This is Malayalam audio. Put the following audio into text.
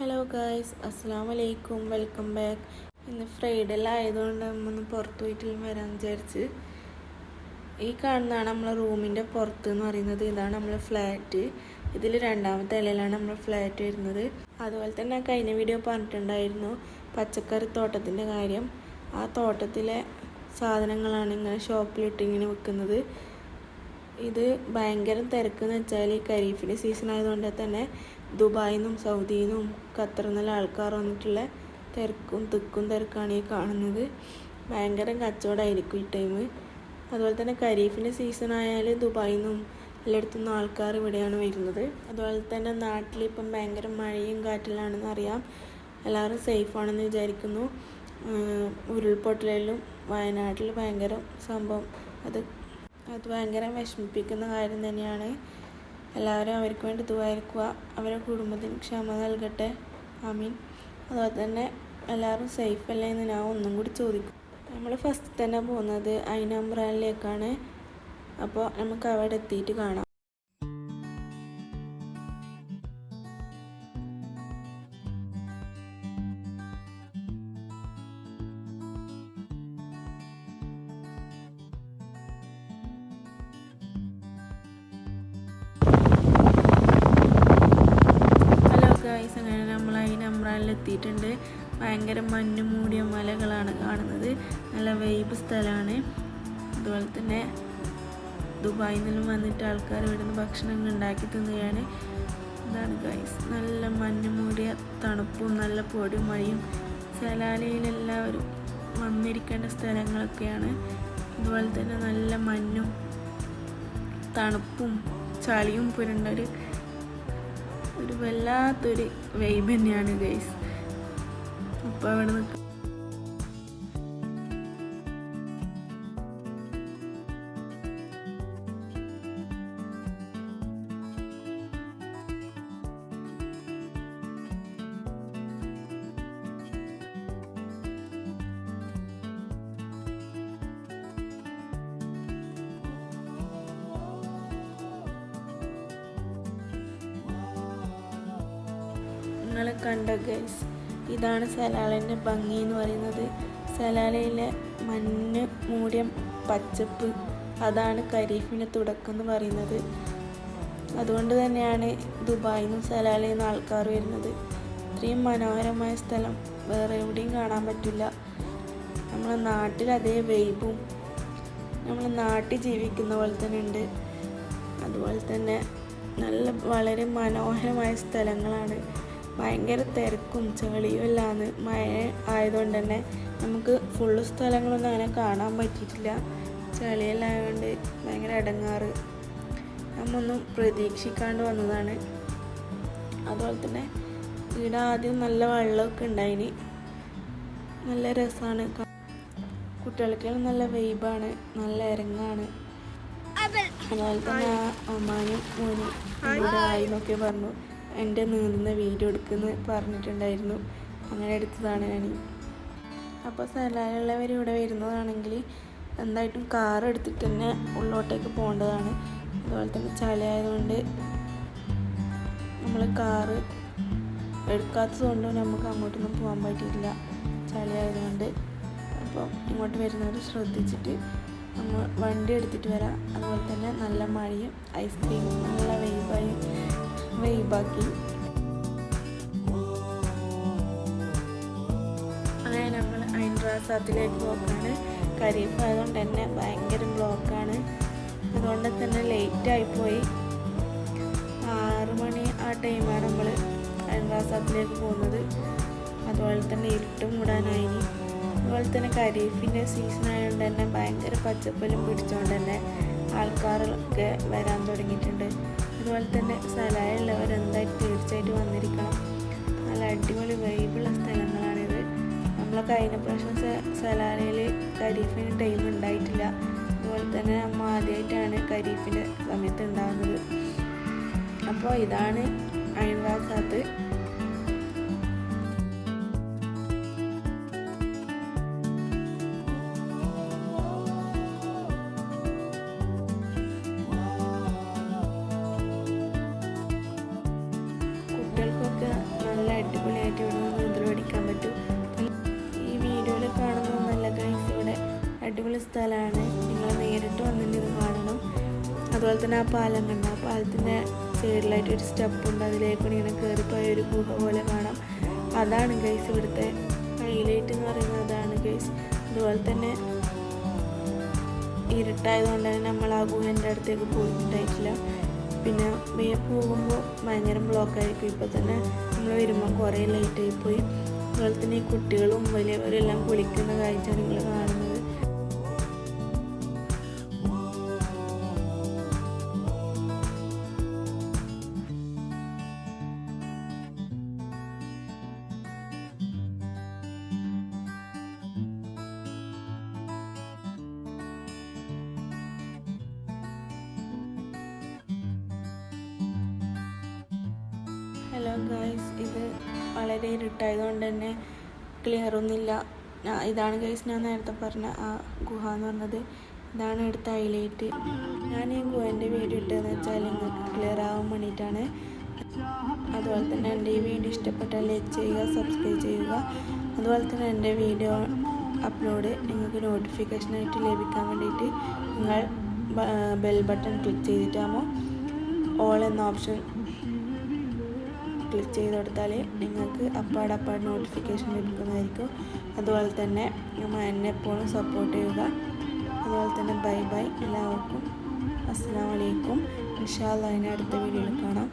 ഹലോ ഗായ്സ് അസ്സാം വലൈക്കും വെൽക്കം ബാക്ക് ഇന്ന് ഫ്രൈഡേ ആയതുകൊണ്ട് നമ്മൊന്ന് പുറത്ത് വീട്ടിലും വരാൻ വിചാരിച്ച്. ഈ കാണുന്നതാണ് നമ്മളെ റൂമിന്റെ പുറത്ത് എന്ന് പറയുന്നത്. ഇതാണ് നമ്മളെ ഫ്ലാറ്റ് ഇതിൽ രണ്ടാമത്തെ ഇലയിലാണ് നമ്മളെ ഫ്ലാറ്റ് വരുന്നത്. അതുപോലെ തന്നെ കഴിഞ്ഞ വീഡിയോ പറഞ്ഞിട്ടുണ്ടായിരുന്നു പച്ചക്കറി തോട്ടത്തിന്റെ കാര്യം. ആ തോട്ടത്തിലെ സാധനങ്ങളാണ് ഇങ്ങനെ ഷോപ്പിലിട്ട് ഇങ്ങനെ വെക്കുന്നത്. ഇത് ഭയങ്കര തിരക്കെന്ന് വെച്ചാൽ ഈ ഖരീഫിന്റെ സീസൺ ആയതുകൊണ്ട് തന്നെ ദുബായിൽ നിന്നും സൗദിയിൽ ആൾക്കാർ വന്നിട്ടുള്ള തിരക്കും തിക്കും തിരക്കാണ് ഈ കാണുന്നത്. ഭയങ്കര കച്ചവടമായിരിക്കും ഈ ടൈം അതുപോലെ തന്നെ ഖരീഫിന്റെ സീസൺ ആയാൽ ദുബായിൽ നിന്നും എല്ലായിടത്തു നിന്നും ആൾക്കാർ ഇവിടെയാണ് വരുന്നത്. അതുപോലെ തന്നെ നാട്ടിൽ ഇപ്പം ഭയങ്കര മഴയും കാറ്റിലാണെന്ന് അറിയാം. എല്ലാവരും സേഫാണെന്ന് വിചാരിക്കുന്നു. ഉരുൾപൊട്ടലിലും വയനാട്ടിൽ ഭയങ്കര സംഭവം. അത് അത് ഭയങ്കര വിഷമിപ്പിക്കുന്ന കാര്യം തന്നെയാണ്. എല്ലാവരും അവർക്ക് വേണ്ടി ദുബായിരിക്കുക അവരുടെ കുടുംബത്തിന് ക്ഷമ നൽകട്ടെ. ആമീൻ. അതുപോലെ തന്നെ എല്ലാവരും സേഫ് അല്ലേ എന്ന് ഞാൻ ഒന്നും കൂടി ചോദിക്കും. നമ്മൾ ഫസ്റ്റ് തന്നെ പോകുന്നത് ഐനമ്പ്രാനിലേക്കാണ് അപ്പോൾ നമുക്ക് അവിടെ എത്തിയിട്ട് കാണാം. ഭയങ്കര മഞ്ഞ് മൂടിയ മലകളാണ് കാണുന്നത്. നല്ല വൈബ് സ്ഥലമാണ്. അതുപോലെ തന്നെ ദുബായിൽ നിന്നും വന്നിട്ട് ആൾക്കാർ ഇവിടുന്ന് ഭക്ഷണം ഉണ്ടാക്കി തിന്നുകയാണ്. ഇതാണ് ഗൈസ് നല്ല മഞ്ഞ് മൂടിയ തണുപ്പും നല്ല പൊടി മഴയും. സലാലയിലെല്ലാവരും വന്നിരിക്കേണ്ട സ്ഥലങ്ങളൊക്കെയാണ്. അതുപോലെ തന്നെ നല്ല മഞ്ഞും തണുപ്പും ചളിയും പുരണ്ട ഒരു ഒരു വല്ലാത്തൊരു വൈബ് തന്നെയാണ് ഗൈസ് അപ്പോൾ അവിടെ നിൽക്കാം നിങ്ങൾ കണ്ട ഗൈസ് ഇതാണ് സലാലന്റെ ഭംഗി എന്ന് പറയുന്നത്. സലാലയിലെ മഞ്ഞ് മൂടിയ പച്ചപ്പ് അതാണ് കരീഫിന് തുടക്കം എന്ന് പറയുന്നത്. അതുകൊണ്ട് തന്നെയാണ് ദുബായിൽ നിന്നും സലാലയിൽ നിന്ന് ആൾക്കാർ വരുന്നത്. ഇത്രയും മനോഹരമായ സ്ഥലം വേറെ എവിടെയും കാണാൻ പറ്റില്ല. നമ്മളെ നാട്ടിൽ അതേ വൈബും നമ്മളെ നാട്ടിൽ ജീവിക്കുന്ന പോലെ തന്നെ ഉണ്ട്. അതുപോലെ തന്നെ നല്ല വളരെ മനോഹരമായ സ്ഥലങ്ങളാണ് ഭയങ്കര തിരക്കും ചെളിയും എല്ലാന്ന് മഴ ആയതുകൊണ്ട് തന്നെ നമുക്ക് ഫുള്ള് സ്ഥലങ്ങളൊന്നും അങ്ങനെ കാണാൻ പറ്റിയിട്ടില്ല. ചെളിയെല്ലായതുകൊണ്ട് ഭയങ്കര ഇടങ്ങാറ് നമ്മൊന്നും പ്രതീക്ഷിക്കാണ്ട് വന്നതാണ്. അതുപോലെ തന്നെ ഇവിടെ ആദ്യം നല്ല വെള്ളമൊക്കെ ഉണ്ടായിന്. നല്ല രസമാണ് കുട്ടികൾക്കെല്ലാം നല്ല വൈബാണ് നല്ല ഇറങ്ങാണ് അതുപോലെ തന്നെ ആ അമ്മാനും മോനും ഇവിടെ ആയി എന്നൊക്കെ പറഞ്ഞു. എന്റെ നീന്തുന്ന വീഡിയോ എടുക്കുന്ന പറഞ്ഞിട്ടുണ്ടായിരുന്നു. അങ്ങനെ എടുത്തതാണ് ഞാൻ അപ്പോൾ സ്ഥലമുള്ളവർ ഇവിടെ വരുന്നതാണെങ്കിൽ എന്തായിട്ടും കാർ എടുത്തിട്ട് തന്നെ ഉള്ളോട്ടേക്ക് പോകേണ്ടതാണ്. അതുപോലെ തന്നെ ചളിയായതുകൊണ്ട് നമ്മൾ കാറ് എടുക്കാത്തത് കൊണ്ടും നമുക്ക് അങ്ങോട്ടൊന്നും പോകാൻ പറ്റിയില്ല ചളിയായതുകൊണ്ട്. അപ്പോൾ ഇങ്ങോട്ട് വരുന്നവർ ശ്രദ്ധിച്ചിട്ട് നമ്മൾ വണ്ടി എടുത്തിട്ട് വരാം. അതുപോലെ തന്നെ നല്ല മഴയും ഐസ്ക്രീമും നല്ല വൈബായി വൈബാക്കി. അങ്ങനെ ഞങ്ങൾ ഐൻറാസാത്തിലേക്ക് പോക്കാണ്. കരീഫ് ആയതുകൊണ്ട് തന്നെ ഭയങ്കര ബ്ലോക്കാണ്. അതുകൊണ്ട് തന്നെ ലേറ്റ് പോയി. ആറ് മണി ആ ടൈമാണ് നമ്മൾ ഐൻറാസാത്തിലേക്ക് പോകുന്നത്. അതുപോലെ തന്നെ ഇരുട്ട് മൂടാനായി അതുപോലെ തന്നെ ഖരീഫിന്റെ സീസൺ ആയതുകൊണ്ട് തന്നെ ഭയങ്കര പച്ചപ്പലും പിടിച്ചുകൊണ്ട് തന്നെ ആൾക്കാരൊക്കെ വരാൻ തുടങ്ങിയിട്ടുണ്ട്. അതുപോലെ തന്നെ സ്ഥലമുള്ളവർ എന്തായാലും തീർച്ചയായിട്ടും വന്നിരിക്കണം. നല്ല അടിപൊളി വൈബുള്ള സ്ഥലങ്ങളാണിത്. നമ്മൾ കഴിഞ്ഞ പ്രാവശ്യം സലാലയിൽ ഖരീഫിന് ടൈം ഉണ്ടായിട്ടില്ല. അതുപോലെ തന്നെ നമ്മൾ ആദ്യമായിട്ടാണ് ഖരീഫിന്റെ സമയത്ത് ഉണ്ടാകുന്നത് അപ്പോൾ ഇതാണ് അയൽവാസാത്ത് സ്ഥലമാണ്. നിങ്ങൾ നേരിട്ട് വന്നിട്ട് ഇത് കാണണം. അതുപോലെ തന്നെ ആ പാലം കണ്ട. ആ പാലത്തിന്റെ സൈഡിലായിട്ട് ഒരു സ്റ്റെപ്പ് ഉണ്ട്. അതിലേക്ക് ഇങ്ങനെ കയറിപ്പോയ ഒരു ഗുഹ പോലെ കാണാം. അതാണ് ഗൈസ് ഇവിടുത്തെ ഹൈലൈറ്റ് എന്ന് പറയുന്നത്. അതാണ് ഗൈസ്. അതുപോലെ തന്നെ ഇരുട്ടായതുകൊണ്ട് തന്നെ നമ്മൾ ആ ഗുഹന്റെ അടുത്തേക്ക് പോയിട്ടുണ്ടായിട്ടില്ല. പിന്നെ പോകുമ്പോൾ ഭയങ്കര ബ്ലോക്കായിരിക്കും ഇപ്പോൾ തന്നെ നമ്മൾ വരുമ്പോൾ കുറേ ലേറ്റായി പോയി അതുപോലെ തന്നെ ഈ കുട്ടികളും വലിയവരും എല്ലാം കുളിക്കുന്ന കാഴ്ച നിങ്ങൾ കാണുന്നത്. ഹലോ ഗൈസ് ഇത് വളരെ ഇരുട്ടായതുകൊണ്ട് തന്നെ ക്ലിയർ ഒന്നുമില്ല. ഇതാണ് ഗൈസ് ഞാൻ നേരത്തെ പറഞ്ഞ ആ ഗുഹ എന്ന് പറഞ്ഞത്. ഇതാണ് എടുത്ത ഹൈലൈറ്റ് ഞാൻ ഈ ഗുഹേന്റെ വീഡിയോ ഇട്ടതെന്ന് വെച്ചാൽ നിങ്ങൾക്ക് ക്ലിയർ ആവാൻ വേണ്ടിയിട്ടാണ്. അതുപോലെ തന്നെ എന്റെ ഈ വീഡിയോ ഇഷ്ടപ്പെട്ടാൽ ലൈക്ക് ചെയ്യുക സബ്സ്ക്രൈബ് ചെയ്യുക. അതുപോലെ തന്നെ എന്റെ വീഡിയോ അപ്ലോഡ് നിങ്ങൾക്ക് നോട്ടിഫിക്കേഷനായിട്ട് ലഭിക്കാൻ വേണ്ടിയിട്ട് നിങ്ങൾ ബെൽ ബട്ടൺ ക്ലിക്ക് ചെയ്തിട്ടാകുമ്പോൾ ഓൾ എന്ന ഓപ്ഷൻ ക്ലിക്ക് ചെയ്ത് കൊടുത്താൽ നിങ്ങൾക്ക് അപ്പാട് അപ്പാട് നോട്ടിഫിക്കേഷൻ ലഭിക്കുന്നതായിരിക്കും. അതുപോലെ തന്നെ എന്നെ എപ്പോഴും സപ്പോർട്ട് ചെയ്യുക. അതുപോലെ തന്നെ ബൈ ബൈ എല്ലാവർക്കും അസ്സാം വലൈക്കും ഇൻഷാല്ല അതിന്റെ അടുത്ത വീഡിയോയിൽ കാണാം.